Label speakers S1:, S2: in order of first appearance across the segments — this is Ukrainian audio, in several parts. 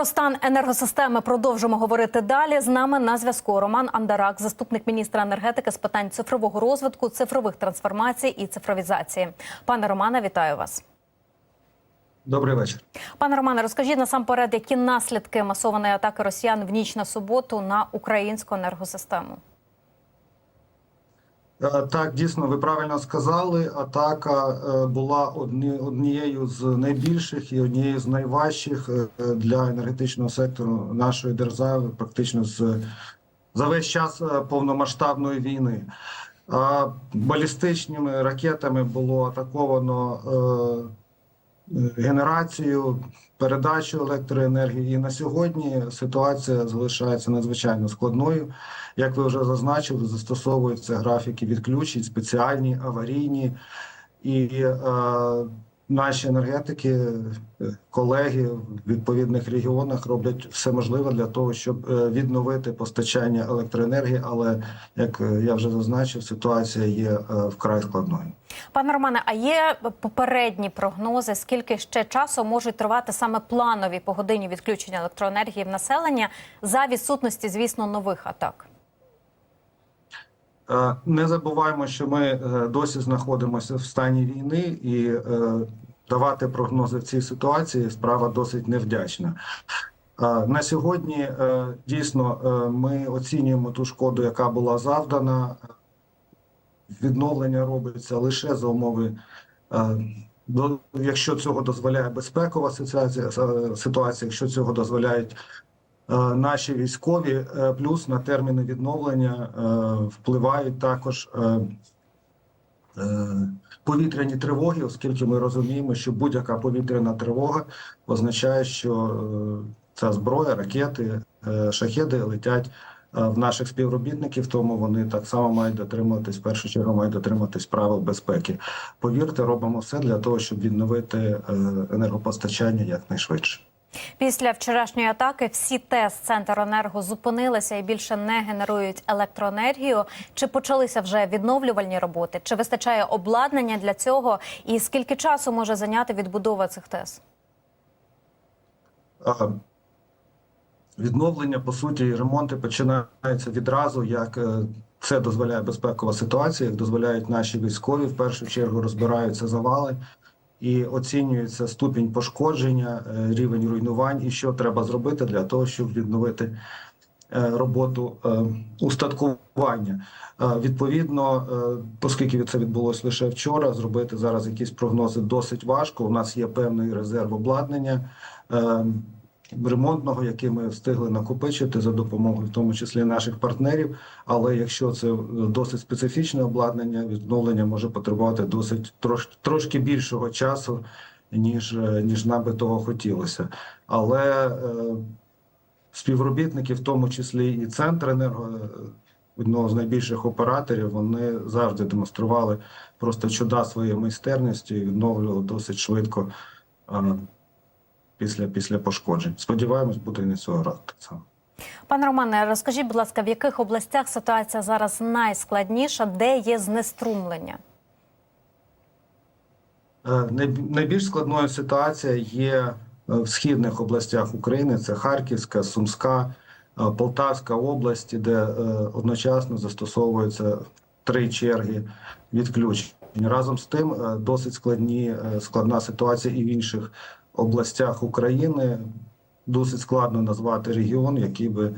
S1: Про стан енергосистеми продовжимо говорити далі. З нами на зв'язку Роман Андарак, заступник міністра енергетики з питань цифрового розвитку, цифрових трансформацій і цифровізації. Пане Романе, вітаю вас.
S2: Добрий вечір.
S1: Пане Романе, розкажіть насамперед, які наслідки масованої атаки росіян в ніч на суботу на українську енергосистему.
S2: Е, Так, дійсно, ви правильно сказали. Атака е, була одні, однією з найбільших і однією з найважчих е, для енергетичного сектору нашої держави, практично з за весь час повномасштабної війни. Балістичними ракетами було атаковано генерацію, передачу електроенергії. І на сьогодні ситуація залишається надзвичайно складною. Як ви вже зазначили, застосовуються графіки відключень, спеціальні, аварійні. І е, наші енергетики, е, колеги в відповідних регіонах роблять все можливе для того, щоб е, відновити постачання електроенергії. Але як е, я вже зазначив, ситуація є вкрай складною.
S1: Пане Романе, а є попередні прогнози, скільки ще часу можуть тривати саме планові погодинні відключення електроенергії в населення за відсутності, звісно, нових атак?
S2: Не забуваємо, що ми досі знаходимося в стані війни, і давати прогнози в цій ситуації справа досить невдячна. Е, На сьогодні е, дійсно е, ми оцінюємо ту шкоду, яка була завдана. Відновлення робиться лише за умови, якщо цього дозволяє безпекова ситуація, ситуація, якщо цього дозволяють наші військові, плюс на терміни відновлення впливають також повітряні тривоги, оскільки ми розуміємо, що будь-яка повітряна тривога означає, що е, ця зброя, ракети, е, шахеди летять е, в наших співробітників, тому вони так само мають дотримуватись в першу чергу, мають дотримуватись правил безпеки. Повірте, робимо все для того, щоб відновити енергопостачання якнайшвидше.
S1: Після вчорашньої атаки всі ТЕС Центренерго зупинилися і більше не генерують електроенергію. Чи почалися вже відновлювальні роботи? Чи вистачає обладнання для цього? І скільки часу може зайняти відбудова цих ТЕС?
S2: А, Відновлення, по суті, і ремонти починаються відразу, як е, це дозволяє безпекова ситуація, як дозволяють наші військові. В першу чергу розбираються завали і оцінюється ступінь пошкодження, е, рівень руйнувань і що треба зробити для того, щоб відновити е, роботу е, устаткування. Відповідно, оскільки це відбулося лише вчора, зробити зараз якісь прогнози досить важко. У нас є певний резерв обладнання ремонтного, який ми встигли накопичити за допомогою, в тому числі наших партнерів. Але якщо це досить специфічне обладнання, відновлення може потребувати досить трош, трошки більшого часу, ніж, е, ніж нам би того хотілося. Але е, співробітники, в тому числі і центр енерго. е, Одного з найбільших операторів вони завжди демонстрували просто чуда своєї майстерності і відновлювали досить швидко а, після, після пошкоджень. Сподіваємось, буде і не цього разу так само.
S1: Пане Романе, розкажіть, будь ласка, в яких областях ситуація зараз найскладніша, де є знеструмлення?
S2: Е, Найбільш складною ситуація є е, в східних областях України: це Харківська, Сумська, е, Полтавська області, де одночасно застосовуються три черги відключень. Разом з тим, досить складні складна ситуація і в інших областях України. Досить складно назвати регіон, який би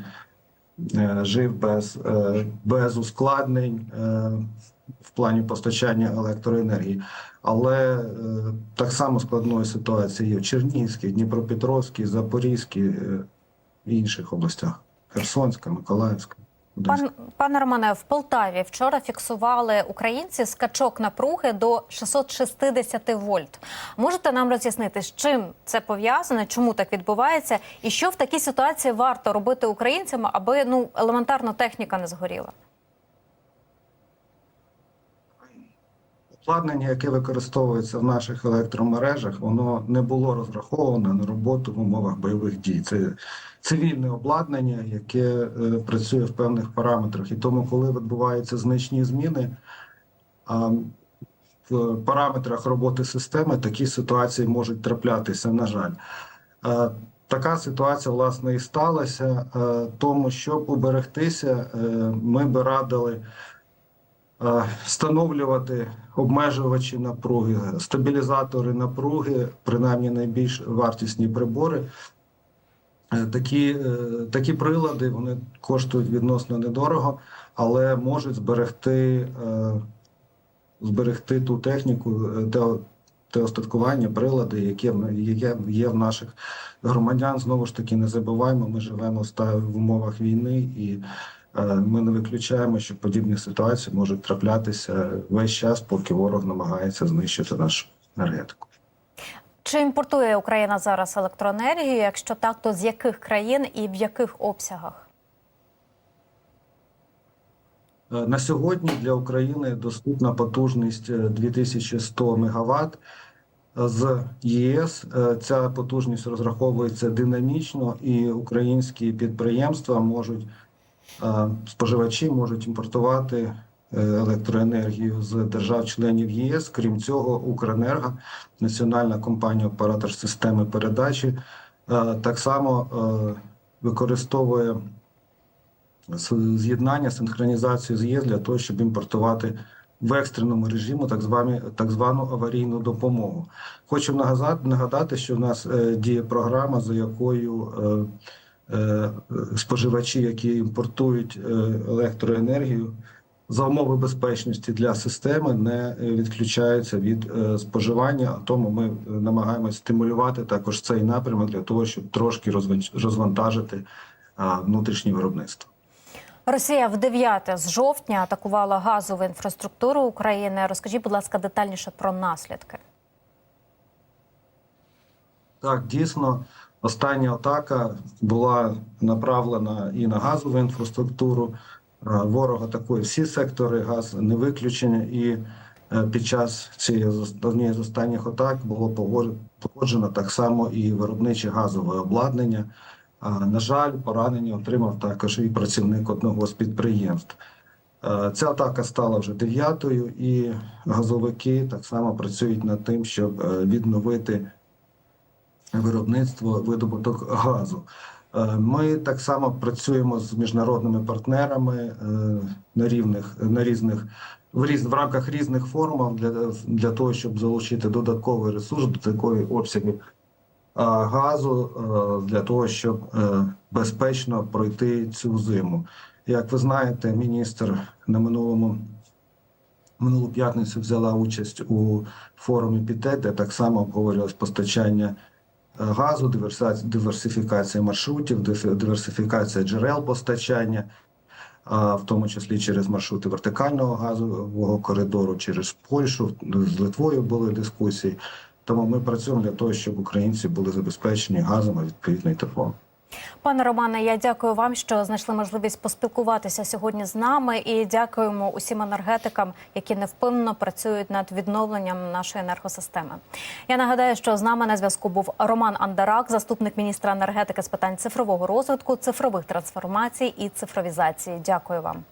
S2: е, жив без, е, без ускладнень е, в плані постачання електроенергії. Але так само складною ситуацією є в Чернігівській, Дніпропетровській, Запорізькій і інших областях. Херсонська, Миколаївська.
S1: Пан, пане Романе, в Полтаві вчора фіксували українці скачок напруги до 660 вольт. Можете нам роз'яснити, з чим це пов'язане, чому так відбувається, і що в такій ситуації варто робити українцям, аби ну елементарно техніка не згоріла?
S2: Обладнання, яке використовується в наших електромережах, воно не було розраховане на роботу в умовах бойових дій. Це цивільне обладнання, яке е, працює в певних параметрах. І тому, коли відбуваються значні зміни в параметрах роботи системи, такі ситуації можуть траплятися, на жаль. Е, така ситуація власне і сталася. Е, Тому щоб уберегтися, ми би радили встановлювати обмежувачі напруги, стабілізатори напруги, принаймні найбільш вартісні прибори. Е, Такі, е, такі прилади вони коштують відносно недорого, але можуть зберегти, е, зберегти ту техніку, е, те, те остаткування, прилади, які, яке є в наших громадян. Знову ж таки, не забуваємо, ми живемо в умовах війни, і е, ми не виключаємо, що подібні ситуації можуть траплятися весь час, поки ворог намагається знищити нашу енергетику.
S1: Чи імпортує Україна зараз електроенергію? Якщо так, то з яких країн і в яких обсягах?
S2: Е, На сьогодні для України доступна потужність е, 2100 МВт з ЄС. Е, Ця потужність розраховується динамічно, і українські підприємства можуть е, споживачі можуть імпортувати е, електроенергію з держав-членів ЄС. Крім цього, Укренерго, національна компанія оператор системи передачі, е, так само е, використовує з'єднання, синхронізацію з ЄС для того, щоб імпортувати в екстреному режимі так звані так звану аварійну допомогу. Хочу нагадати, що в нас діє програма, за якою споживачі, які імпортують е, електроенергію, за умови безпечності для системи не е, відключаються від е, споживання. Тому ми е, намагаємося стимулювати також цей напрямок для того, щоб трошки розван- розвантажити внутрішнє виробництво.
S1: Росія в 9 з жовтня атакувала газову інфраструктуру України. Розкажіть, будь ласка, детальніше про наслідки.
S2: Так, дійсно, остання атака була направлена і на газову інфраструктуру. Е, Ворог атакує всі сектори, газ не виключення. І е, під час цієї однієї з останніх атак було пошкоджено так само і виробниче газове обладнання. На жаль, поранення отримав також і працівник одного з підприємств. Е, Ця атака стала вже дев'ятою, і газовики так само працюють над тим, щоб е, відновити виробництво видобуток газу. Е, Ми так само працюємо з міжнародними партнерами е, на рівних на різних в різ в рамках різних форумів для, для того, щоб залучити додатковий ресурс, додаткові обсяги а, газу е, для того, щоб безпечно пройти цю зиму. Як ви знаєте, міністр на минулому минулу п'ятницю взяла участь у форумі ПІТЕ, де так само обговорювалось постачання газу, диверсифікація маршрутів, диверсифікація джерел постачання, в тому числі через маршрути вертикального газового коридору, через Польщу, з Литвою були дискусії. Тому ми працюємо для того, щоб українці були забезпечені газом, а відповідно і теплом.
S1: Пане Романе, я дякую вам, що знайшли можливість поспілкуватися сьогодні з нами. І дякуємо усім енергетикам, які невпинно працюють над відновленням нашої енергосистеми. Я нагадаю, що з нами на зв'язку був Роман Андарак, заступник міністра енергетики з питань цифрового розвитку, цифрових трансформацій і цифровізації. Дякую вам.